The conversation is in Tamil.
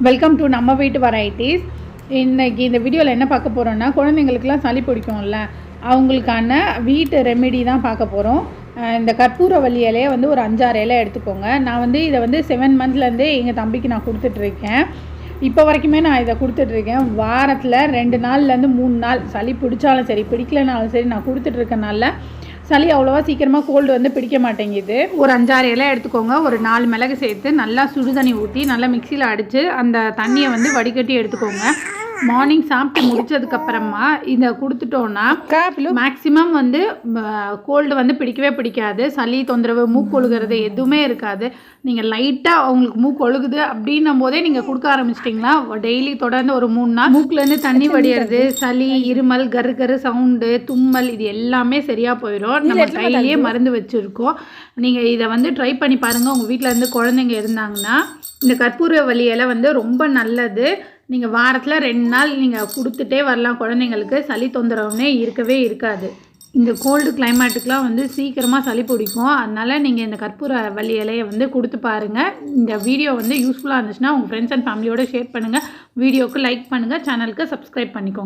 வெல்கம் டு நம்ம வீட்டு வெரைட்டிஸ் இன்றைக்கி இந்த வீடியோவில் என்ன பார்க்க போகிறோம்னா குழந்தைங்களுக்குலாம் சளி பிடிக்கும்ல அவங்களுக்கான வீட்டு ரெமெடி தான் பார்க்க போகிறோம் இந்த கற்பூர இலையை வந்து ஒரு அஞ்சாறு இலை எடுத்துக்கோங்க. நான் வந்து இதை வந்து செவன் மந்த்லேருந்தே எங்கள் தம்பிக்கு நான் கொடுத்துட்ருக்கேன். இப்போ வரைக்குமே நான் இதை கொடுத்துட்ருக்கேன். வாரத்தில் ரெண்டு நாள்லேருந்து மூணு நாள் சளி பிடிச்சாலும் சரி பிடிக்கலனாலும் சரி நான் கொடுத்துட்ருக்கனால சளி அவ்வளோவா சீக்கிரமாக கோல்டு வந்து பிடிக்க மாட்டேங்குது. ஒரு அஞ்சாறு இலை எடுத்துக்கோங்க. ஒரு நாலு மிளகு சேர்த்து நல்லா சுடுதண்ணி ஊற்றி நல்லா மிக்சியில் அடித்து அந்த தண்ணியை வந்து வடிகட்டி எடுத்துக்கோங்க. மார்னிங் சாப்பிட்டு முடிச்சதுக்கப்புறமா இதை கொடுத்துட்டோன்னா மேக்ஸிமம் வந்து கோல்டு வந்து பிடிக்கவே பிடிக்காது. சளி தொந்தரவு மூக்கு ஒழுகிறது எதுவுமே இருக்காது. நீங்கள் லைட்டாக அவங்களுக்கு மூக்கு ஒழுகுது அப்படின்னும் போதே நீங்கள் கொடுக்க ஆரம்பிச்சிட்டிங்களா? டெய்லி தொடர்ந்து ஒரு மூணு நாள் மூக்குலேருந்து தண்ணி வடியறது சளி இருமல் கரு கரு சவுண்டு தும்மல் இது எல்லாமே சரியாக போயிடும் நம்ம கையிலேயே மருந்து வச்சுருக்கோம். நீங்கள் இதை வந்து ட்ரை பண்ணி பாருங்கள் உங்கள் வீட்டில் இருந்து குழந்தைங்க இருந்தாங்கன்னா இந்த கற்பூரவள்ளி இலை வந்து ரொம்ப நல்லது. நீங்கள் வாரத்தில் ரெண்டு நாள் நீங்கள் கொடுத்துட்டே வரலாம். குழந்தைங்களுக்கு சளி தொந்தரவுனே இருக்கவே இருக்காது. இந்த கோல்டு கிளைமேட்டுக்கெலாம் வந்து சீக்கிரமாக சளி பிடிக்கும். அதனால் நீங்கள் இந்த கற்பூர வள்ளி இலையை வந்து கொடுத்து பாருங்கள் இந்த வீடியோ வந்து யூஸ்ஃபுல்லாக இருந்துச்சுன்னா உங்கள் ஃப்ரெண்ட்ஸ் அண்ட் ஃபேமிலியோட ஷேர் பண்ணுங்கள் வீடியோக்கு லைக் பண்ணுங்கள் சேனலுக்கு சப்ஸ்கிரைப் பண்ணிக்கோங்க.